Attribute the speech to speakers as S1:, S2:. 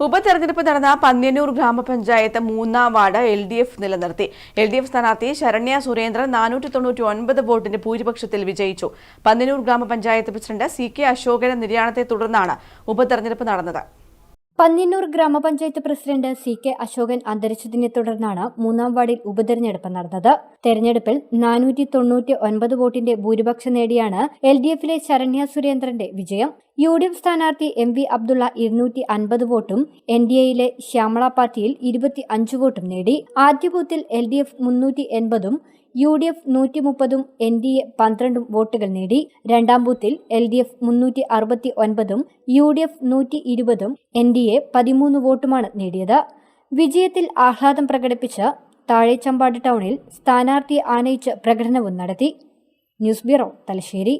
S1: ഉപതെരഞ്ഞെടുപ്പ് നടന്ന പന്ന്യന്നൂർ ഗ്രാമപഞ്ചായത്ത് മൂന്നാം വാർഡ് എൽ ഡി എഫ് നിലനിർത്തി. എൽ ഡി എഫ് സ്ഥാനാർത്ഥി ശരണ്യ സുരേന്ദ്രൻ നാനൂറ്റി തൊണ്ണൂറ്റി ഒൻപത് വോട്ടിന്റെ ഭൂരിപക്ഷത്തിൽ വിജയിച്ചു. പന്ന്യന്നൂർ ഗ്രാമപഞ്ചായത്ത് പ്രസിഡന്റ് സി കെ അശോകന്റെ നിര്യാണത്തെ തുടർന്നാണ് ഉപതെരഞ്ഞെടുപ്പ് നടന്നത്.
S2: പന്ന്യന്നൂർ ഗ്രാമപഞ്ചായത്ത് പ്രസിഡന്റ് സി കെ അശോകൻ അന്തരിച്ചതിനെ തുടർന്നാണ് മൂന്നാം വാർഡിൽ ഉപതെരഞ്ഞെടുപ്പ് നടന്നത്. തെരഞ്ഞെടുപ്പിൽ നാനൂറ്റി തൊണ്ണൂറ്റി ഒൻപത് വോട്ടിന്റെ ഭൂരിപക്ഷം നേടിയാണ് എൽ ഡി എഫിലെ ശരണ്യ സുരേന്ദ്രന്റെ വിജയം. യു ഡി എഫ് സ്ഥാനാർത്ഥി എം വി അബ്ദുള്ള ഇരുന്നൂറ്റി അൻപത് വോട്ടും എൻ ഡി എയിലെ ശ്യാമള പാർട്ടിയിൽ ഇരുപത്തി അഞ്ച് വോട്ടും നേടി. ആദ്യ ബൂത്തിൽ എൽ ഡി എഫ് മുന്നൂറ്റി എൺപതും യു ഡി എഫ് നൂറ്റി മുപ്പതും എൻ ഡി എ പന്ത്രണ്ടും വോട്ടുകൾ നേടി. രണ്ടാം ബൂത്തിൽ എൽ ഡി എഫ് മുന്നൂറ്റി അറുപത്തി ഒൻപതും യു ഡി എഫ് നൂറ്റി ഇരുപതും എൻ ഡി എ പതിമൂന്ന് വോട്ടുമാണ് നേടിയത്. വിജയത്തിൽ ആഹ്ലാദം പ്രകടിപ്പിച്ച് താഴെച്ചമ്പാട് ടൗണിൽ സ്ഥാനാർത്ഥിയെ ആനയിച്ച് പ്രകടനവും നടത്തി. News bureau Thalassery.